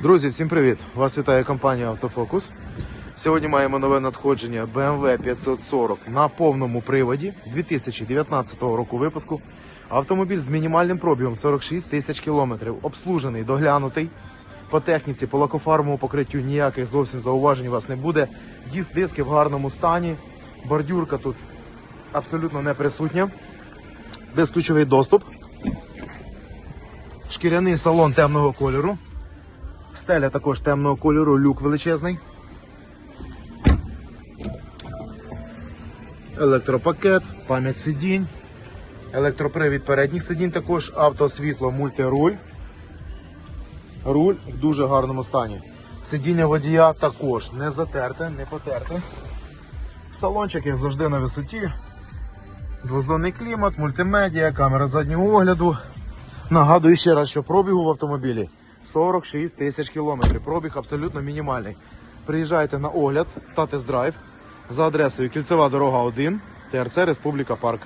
Друзі, всім привіт! Вас вітає компанія Автофокус. Сьогодні маємо нове надходження BMW 540 на повному приводі 2019 року випуску. Автомобіль з мінімальним пробігом 46 тисяч кілометрів, обслужений, доглянутий. По техніці, по лакофармовому покриттю ніяких зовсім зауважень у вас не буде. Диск диски в гарному стані. Бордюрка тут абсолютно не присутня. Безключовий доступ. Шкіряний салон темного кольору. Стеля також темного кольору, люк величезний. Електропакет, пам'ять сидінь, електропривід передніх сидінь, також автосвітло, мультируль. Руль в дуже гарному стані. Сидіння водія також не затерте, не потерте. Салончик, як завжди, на висоті. Двозонний клімат, мультимедіа, камера заднього огляду. Нагадую ще раз, що пробігу в автомобілі 46 тисяч кілометрів. Пробіг абсолютно мінімальний. Приїжджайте на огляд та тест-драйв за адресою Кільцева дорога 1, ТРЦ Республіка Парк.